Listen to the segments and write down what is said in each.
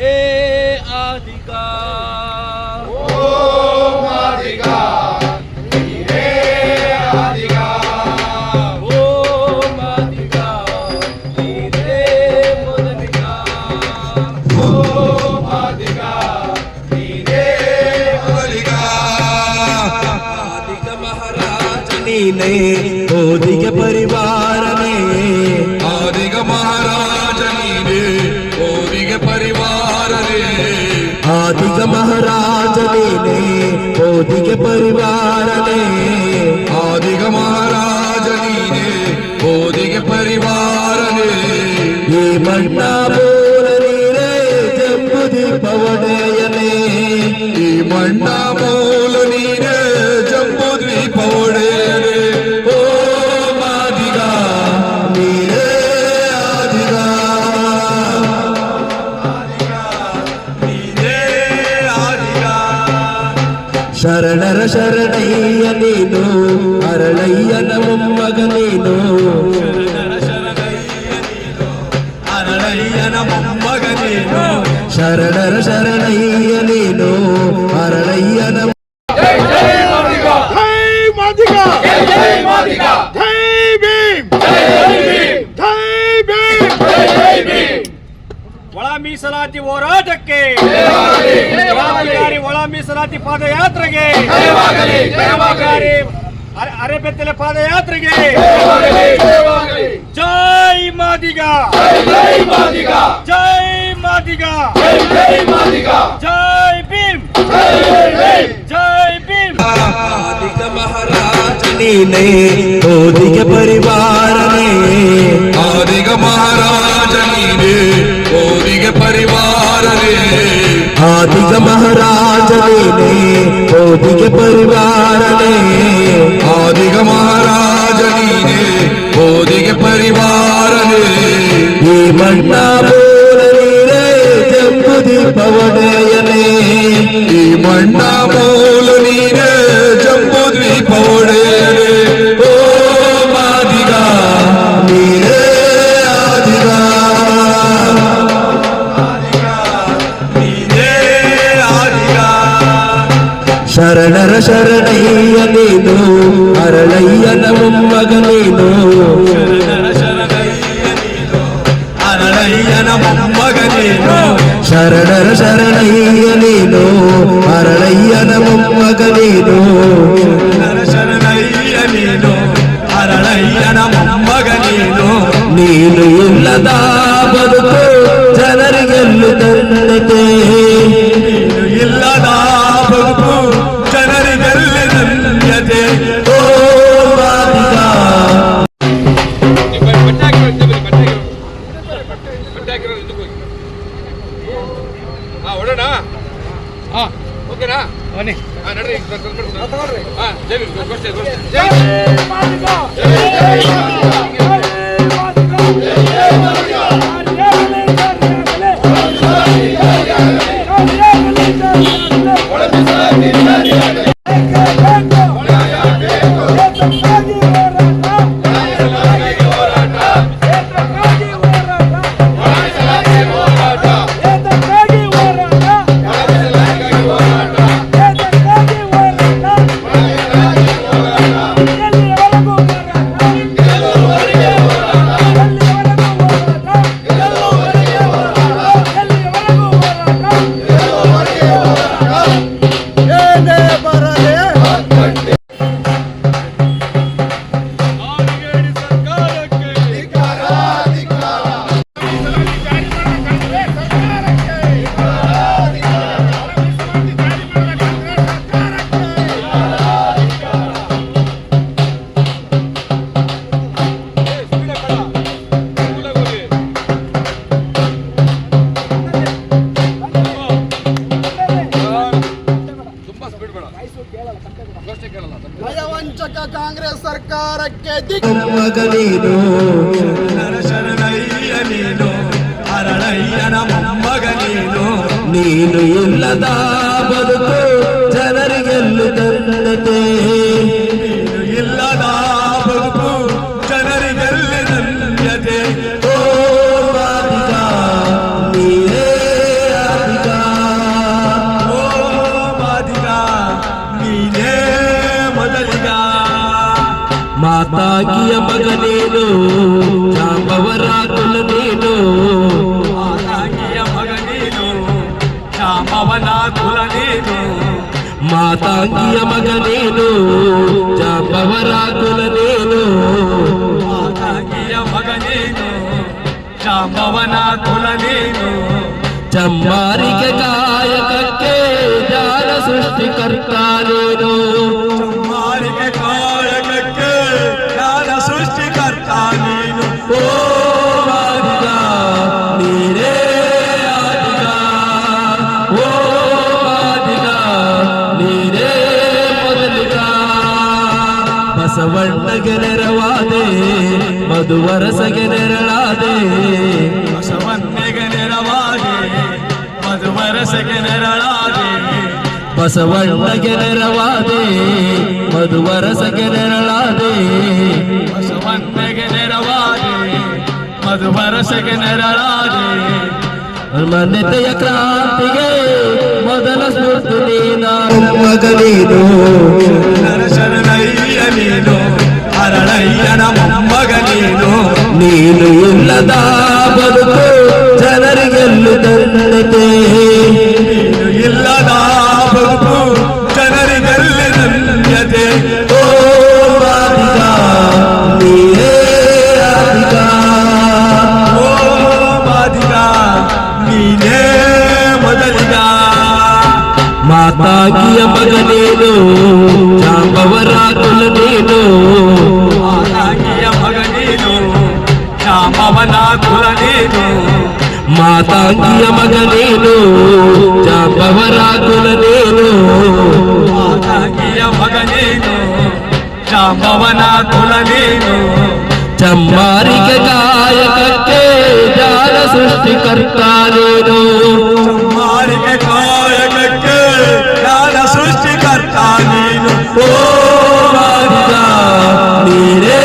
आदिका। ओम आदिका। हे आदिका। ओम आदिका। हीरे मुदनिका। ओम आदिका। परिवार। मोदी के परिवार ಶರಣರ ಶರಣಯ್ಯ ನೀನು ಅರಳಯ್ಯನ ಮೊಮ್ಮಗ ನೀನು ಅರಳಯ್ಯನ ಮೊಮ್ಮಗ ನೀನು ಶರಣರ ಶರಣಯ್ಯ ನೀನು ಅರಳಯ್ಯನ ಜೈ ಮಾದಿಗ ಜೈ ಮಾದಿಗ ಜೈ ಭೀಮ್ ಜೈ ಭೀಮ್ ಜೈ ಭೀಮ್ ಒಳ ಮೀಸಲಾತಿ ಹೋರಾಟಕ್ಕೆ ಕ್ರಾಂತಿಕಾರಿ ಒಳ ಮೀಸಲಾತಿ ಪಾದಯಾತ್ರೆಗೆ ಕ್ರಾಂತಿಕಾರಿ ಅರೆ- ಅರೆಬೆತ್ತಲೆ ಪಾದಯಾತ್ರೆಗೆ ಜೈ ಮಾದಿಗ ಜೈ ಮಾದಿಗ ಜೈ ಮಾದಿಗ ಜೈ ಮಾದಿಗ ಜೈ ಭೀಮ್ ಜೈ ಭೀಮ್ ಆದಿಗ ಮಹಾರಾಜ ನೀನೇ ಓದಿಗ ಪರಿವಾರನೇ ಆದಿಗ ಮಹಾರಾಜ ನೀನೇ ಓದಿಗೆ ಪರಿವಾರನೇ ಆದಿಗ ಮಹಾರಾಜ രാജനേ ഭൗതിക പരിവാരനേ ആദിക മഹാരാജനീനേ ഭൗതിക പരിവാരനേ ഈ മണ്ണ പോലെ ജമ്പതി പവനയ ಶರಣರ ಶರಣಯ್ಯ ನೀನು ಅರಳಯ್ಯನ ಮೊಮ್ಮಗ ನೀನು ಅರಳಯ್ಯನ ಮೊಮ್ಮಗ ನೀನು ಶರಣರ ಶರಣಯ್ಯ ನೀನು ಅರಳಯ್ಯನ ಮೊಮ್ಮಗ ನೀನು ಶರಣಯ್ಯ ನೀನು ಅರಳಯ್ಯನ ಮೊಮ್ಮಗ ನೀನು ನೀನು ಇಲ್ಲದ ಬದುಕು ಜನರಿಗೆಲ್ಲು జై జై నీను ఇల్లదా మాతాకియ మగ నేను జాంబవరాకుల నేను. మాతాకియ మగ నేను జాంబవనాకుల నేను. మాతాకియ మగ నేను జాంబవరాకుల నేను. మాతాకియ మగ నేను జాంబవనాకుల నేను. చమ్మారిక ಬಸವಣ್ಣಗೆ ನೆರವಾದೆ ಮಧುವರಸಗೆ ನೆರಳಾದೆ ಬಸವಣ್ಣಗೆ ನೆರವಾದೆ ಮಧುವರಸಗೆ ನೆರಳಾದೆ ಬಸವಣ್ಣಗೆ ನೆರವಾದೆ ಮಧುವರಸಗೆ ನೆರಳಾದೆ ಬಸವಣ್ಣಗೆ ನೆರವಾದೆ ಮಧುವರಸಗೆ ನೆರಳಾದೆ ಮಾನ್ಯತೆಯ ಕ್ರಾಂತಿಗೆ ಮೊದಲ ಸ್ಮೃತಿ ನೀನು ಮಗನೀನು ನೀನು ಹರಳಯ್ಯನ ಮೊಮ್ಮಗ ನೀನು ನೀನು ಇಲ್ಲದ ಬದುಕು ಜನರಿಗೆಲ್ಲು ದಂಡತೆ ನೀನು ಇಲ್ಲದ ಬದುಕು ಜನರಿಗೆಲ್ಲಿ ಧನ್ಯತೆ ಓ ಮಾದಿಗ ನೀನೇ ಆದಿಗ ಓ ಮಾದಿಗ ನೀನೇ ಮೊದಲಿಗ ಮಾತಾಗಿಯ ಮಗ అమనాథుల నేను మాతాంగియ మగ నేను జాంబవరాకుల నేను మాతాంగియ మగ నేను జాంబవనాథుల నేను. చమ్మారిక కాయకర్తే జాల సృష్టికర్త నేను. చమ్మారిక కాయకర్తే జాల సృష్టికర్త నేను. ఓ రాజా నీరే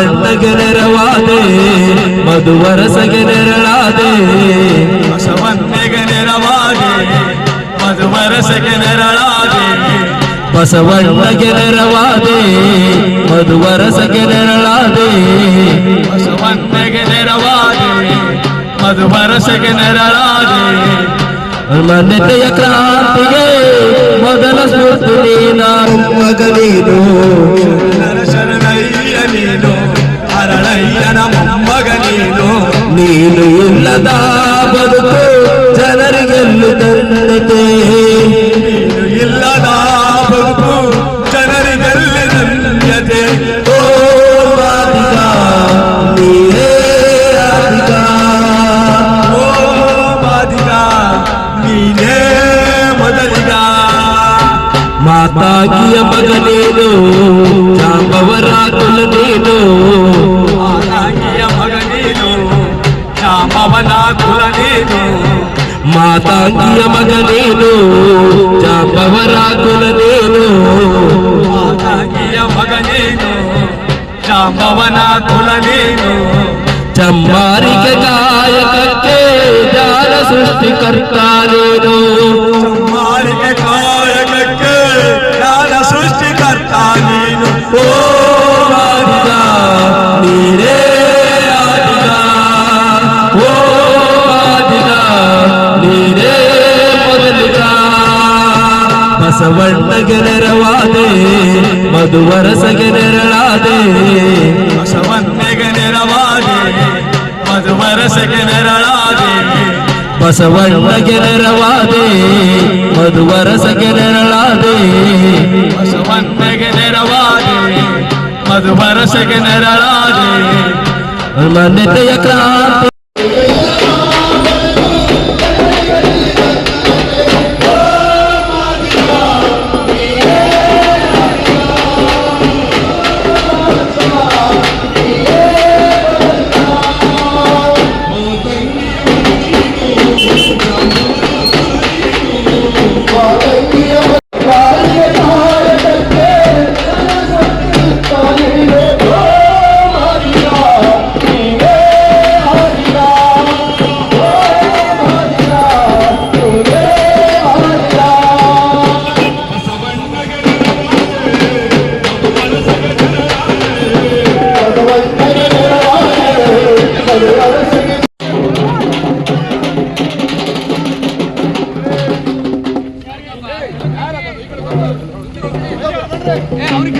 ಬಸವಣ್ಣಗೆ ನೆರವಾದೆ ಮಧುವರಸಗೆ ನೆರಳಾದೆ ಬಸವನ್ನೆಗೆ ನೆರವಾದೆ ಮಧುವರಸಗೆ ನೆರಳಾದೆ ಬಸವಣ್ಣಗೆ ನೆರವಾದೆ ಮಧುವರಸಗೆ ನೆರಳಾದೆ. ಬಸವನ್ನೆಗೆ ನೆರವಾದೆ ಮಧುವರಸಗೆ ನೆರಳಾದೆ. ಮಾನ್ಯತೆಯ ಕ್ರಾಂತಿಗೆ ಮೊದಲ ಸ್ಫೂರ್ತಿ ನೀನು ಮಗ ನೀನು ಶರಣಯ್ಯ ನೀನು ಹರಳಯ್ಯನ ಮೊಮ್ಮಗ ನೀನು ನೀನು ಇಲ್ಲದ ಬದುಕು ಜನರಿಗೆಲ್ಲು ದಂಡತೆ ನೀನು ಇಲ್ಲದ ಬದುಕು ಜನರಿಗೆಲ್ಲಿ ಧನ್ಯತೆ ಓ ಮಾದಿಗ ನೀನೇ ಆದಿಗ ಓ ಮಾದಿಗ ನೀನೇ ಮೊದಲಿಗ ಮಾತಾಗಿಯ ಮಗ ನೀನು ಜಾಂಬವರ ಕುಲ ನೀನು ಮಾತಾಂಗಿಯ ಮಗ ನೀನು ಜಾಂಬವರ ಕುಲ ನೀನು ಮಾತಾಗಿಯ ಮಗ ನೀನು ಶಾಮವನ ಕುಲ ನೀನು ಚಮ್ಮಾರಿಗೆ ಕಾಯಕಕ್ಕೆ ಜಾಲ ಸೃಷ್ಟಿಕರ್ತ ನೀನು ಮಾರಿಗೆ ಕಾಯಕಕ್ಕೆ ಜ್ಞಾನ ಸೃಷ್ಟಿಕರ್ತ ನೀನು ಓ ಮಾದಿಗ ಬಸವಣ್ಣಗೆನೆರವಾದೆ ಮಧುವರಸಗೆನೆರಳಾದೆ. ಬಸವಣ್ಣಗೆನೆರವಾದೆ ಮಧುವರಸಗೆನೆರಳಾದೆ. ಬಸವಣ್ಣಗೆನೆರವಾದೆ ಮಧುವರಸಗೆನೆರಳಾದೆ. ಬಸವಣ್ಣಗೆನೆರವಾದೆ ಮಧುವರಸಗೆನೆರಳಾದೆ. ಮನೆತೆಯ ಕ್ರಾಂತಿ